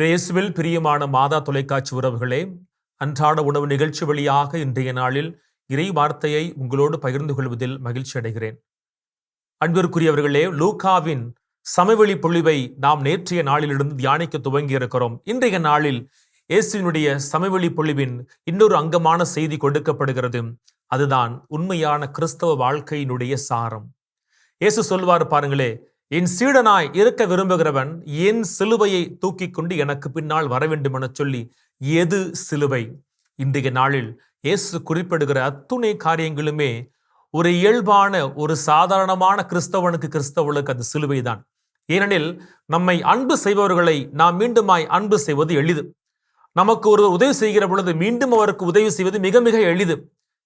இயேசுவில் பிரியமான மாதா தொலைக்காட்சி உறவுகளே அன்றாட உணவு நிகழ்ச்சி வழியாக இன்றைய நாளில் இறை வார்த்தையை உங்களோடு பகிர்ந்து கொள்வதில் மகிழ்ச்சி அடைகிறேன். அன்பிற்குரியவர்களே லூகாவின் சமவெளி பொழிவை நாம் நேற்றைய நாளிலிருந்து தியானிக்க துவங்கி இருக்கிறோம் இன்றைய நாளில் இயேசுவினுடைய சமவெளி பொழிவின் இன்னொரு அங்கமான செய்தி கொடுக்கப்படுகிறது. அதுதான் உண்மையான கிறிஸ்தவ வாழ்க்கையினுடைய சாரம். இயேசு சொல்வார் பாருங்களே என் சீடனாய் இருக்க விரும்புகிறவன் என் சிலுவையை தூக்கி கொண்டு எனக்கு பின்னால் வர வேண்டும் என சொல்லி எது சிலுவை? இன்றைய நாளில் இயேசு குறிப்பிடுகிற அத்துணை காரியங்களுமே ஒரு இயல்பான ஒரு சாதாரணமான கிறிஸ்தவனுக்கு கிறிஸ்தவனுக்கு அது சிலுவைதான். ஏனெனில் நம்மை அன்பு செய்பவர்களை நாம் மீண்டுமாய் அன்பு செய்வது எளிது. நமக்கு ஒரு உதவி செய்கிற பொழுது மீண்டும் அவருக்கு உதவி செய்வது மிக மிக எளிது.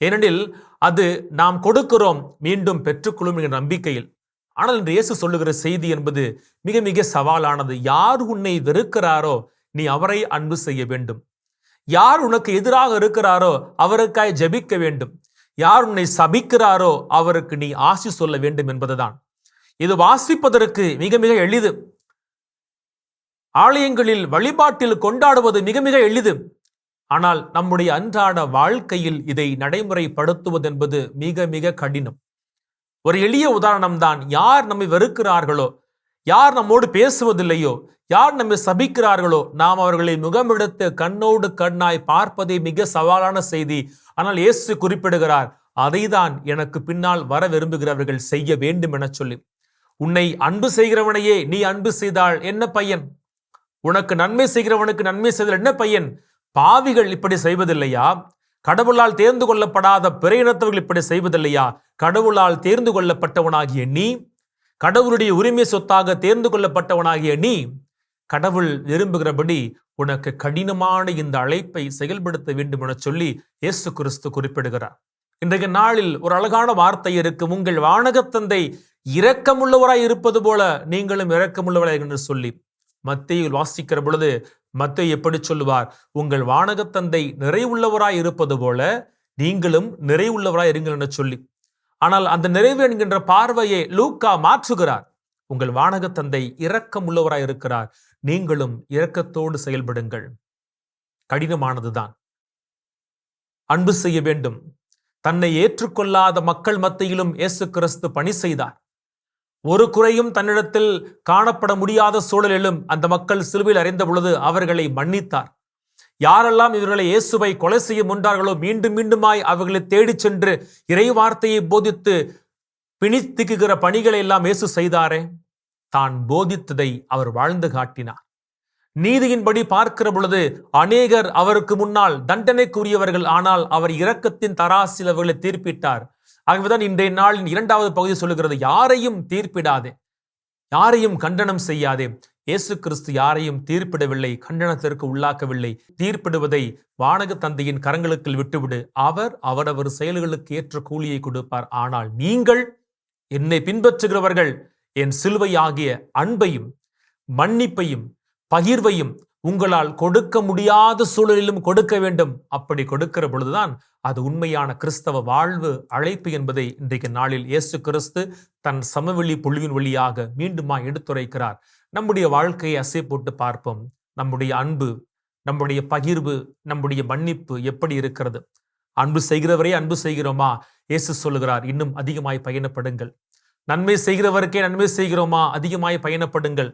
ஏனெனில் அது நாம் கொடுக்கிறோம் மீண்டும் பெற்றுக்கொள்ளும் என்ற நம்பிக்கையில். ஆனால் இன்று இயேசு சொல்லுகிற செய்தி என்பது மிக மிக சவாலானது. யார் உன்னை வெறுக்கிறாரோ நீ அவரை அன்பு செய்ய வேண்டும். யார் உனக்கு எதிராக இருக்கிறாரோ அவருக்காய் ஜெபிக்க வேண்டும். யார் உன்னை சபிக்கிறாரோ அவருக்கு நீ ஆசி சொல்ல வேண்டும் என்பதுதான். இது வாசிப்பதற்கு மிக மிக எளிது. ஆலயங்களில் வழிபாட்டில் கொண்டாடுவது மிக மிக எளிது. ஆனால் நம்முடைய அன்றாட வாழ்க்கையில் இதை நடைமுறைப்படுத்துவது என்பது மிக மிக கடினம். ஒரு எளிய உதாரணம் தான் யார் நம்மை வெறுக்கிறார்களோ யார் நம்மோடு பேசுவதில்லையோ யார் நம்மை சபிக்கிறார்களோ நாம் அவர்களை முகமெடுத்து கண்ணோடு கண்ணாய் பார்ப்பதே மிக சவாலான செய்தி. ஆனால் இயேசு குறிப்பிடுகிறார் அதைதான் எனக்கு பின்னால் வர விரும்புகிறவர்கள் செய்ய வேண்டும் என சொல்லி. உன்னை அன்பு செய்கிறவனையே நீ அன்பு செய்தால் என்ன பையன்? உனக்கு நன்மை செய்கிறவனுக்கு நன்மை செய்தால் என்ன பையன்? பாவிகள் இப்படி செய்வதில்லையா? கடவுளால் தேர்ந்து கொள்ளப்படாத பிற இனத்தவர்கள் இப்படி செய்வதில்லையா? கடவுளால் தேர்ந்து கொள்ளப்பட்டவனாகிய நீ கடவுளுடைய உரிமை சொத்தாக தேர்ந்து கொள்ளப்பட்டவனாகிய நீ கடவுள் விரும்புகிறபடி உனக்கு கடினமான இந்த அழைப்பை செயல்படுத்த வேண்டும் என சொல்லி இயேசு கிறிஸ்து குறிப்பிடுகிறார். இன்றைய நாளில் ஒரு அழகான வார்த்தை இருக்கு. உங்கள் வானகத்தந்தை இரக்கமுள்ளவராய் இருப்பது போல நீங்களும் இரக்கமுள்ளவராய் என்று சொல்லி மத்தியில் வாசிக்கிற பொழுது மத்திய எப்படி சொல்லுவார்? உங்கள் வானகத்தந்தை நிறைவுள்ளவராய் இருப்பது போல நீங்களும் நிறைவுள்ளவராய் இருங்கள் என்று சொல்லி. ஆனால் அந்த நிறைவு என்கின்ற பார்வையை லூக்கா மாற்றுகிறார். உங்கள் வானகத்தந்தை இரக்கம் உள்ளவராய் இருக்கிறார். நீங்களும் இரக்கத்தோடு செயல்படுங்கள். கடினமானதுதான். அன்பு செய்ய வேண்டும். தன்னை ஏற்றுக்கொள்ளாத மக்கள் மத்தியிலும் இயேசு கிறிஸ்து பணி செய்தார். ஒரு குறையும் தன்னிடத்தில் காணப்பட முடியாத சூழலிலும் அந்த மக்கள் சிலுவையில் அறிந்த பொழுது அவர்களை மன்னித்தார். யாரெல்லாம் இவர்களை இயேசுவை கொலை செய்ய முன்றார்களோ மீண்டும் மீண்டுமாய் அவர்களை தேடிச் சென்று இறை வார்த்தையை போதித்து பிணித்திக்குகிற பணிகளை எல்லாம் இயேசு செய்தாரே. தான் போதித்ததை அவர் வாழ்ந்து காட்டினார். நீதியின்படி பார்க்கிற பொழுது அநேகர் அவருக்கு முன்னால் தண்டனைக்குரியவர்கள் ஆனால் அவர் இரக்கத்தின் தராசில் அவர்களை தீர்ப்பிட்டார். ஆகவேதான் இன்றைய நாளின் இரண்டாவது பகுதி சொல்லுகிறது யாரையும் தீர்ப்பிடாதே யாரையும் கண்டனம் செய்யாதே. இயேசு கிறிஸ்து யாரையும் தீர்ப்பிடவில்லை கண்டனத்திற்கு உள்ளாக்கவில்லை. தீர்ப்பிடுவதை வானக தந்தையின் கரங்களுக்கு விட்டுவிடு. அவர் அவரவர் செயல்களுக்கு ஏற்ற கூலியை கொடுப்பார். ஆனால் நீங்கள் என்னை பின்பற்றுகிறவர்கள். என் சிலுவையாகிய அன்பையும் மன்னிப்பையும் பகிர்வையும் உங்களால் கொடுக்க முடியாத சூழலிலும் கொடுக்க வேண்டும். அப்படி கொடுக்கிற பொழுதுதான் அது உண்மையான கிறிஸ்தவ வாழ்வு அழைப்பு என்பதை இன்றைக்கு நாளில் இயேசு கிறிஸ்து தன் சமவெளி புழுவின் வழியாக மீண்டுமா எடுத்துரைக்கிறார். நம்முடைய வாழ்க்கையை அசை போட்டு பார்ப்போம். நம்முடைய அன்பு நம்முடைய பகிர்வு நம்முடைய மன்னிப்பு எப்படி இருக்கிறது? அன்பு செய்கிறவரே அன்பு செய்கிறோமா? இயேசு சொல்லுகிறார் இன்னும் அதிகமாய் பயணப்படுங்கள். நன்மை செய்கிறவருக்கே நன்மை செய்கிறோமா? அதிகமாய் பயணப்படுங்கள்.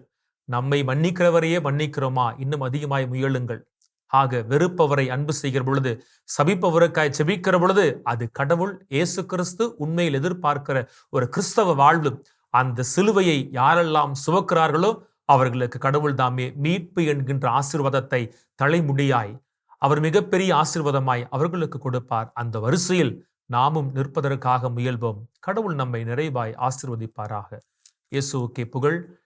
நம்மை மன்னிக்கிறவரையே மன்னிக்கிறோமா? இன்னும் அதிகமாய் முயலுங்கள். ஆக வெறுப்பவரை அன்பு செய்கிற பொழுது சபிப்பவருக்காய் செபிக்கிற பொழுது அது கடவுள் இயேசு கிறிஸ்து உண்மையில் எதிர்பார்க்கிற ஒரு கிறிஸ்தவ வாழ்வு. அந்த சிலுவையை யாரெல்லாம் சுமக்கிறார்களோ அவர்களுக்கு கடவுள் தாமே மீட்பு என்கின்ற ஆசீர்வாதத்தை தலைமுடியாய் அவர் மிகப்பெரிய ஆசீர்வாதமாய் அவர்களுக்கு கொடுப்பார். அந்த வரிசையில் நாமும் நிற்பதற்காக முயல்வோம். கடவுள் நம்மை நிறைவாய் ஆசிர்வதிப்பாராக. இயேசுக்கே புகழ்.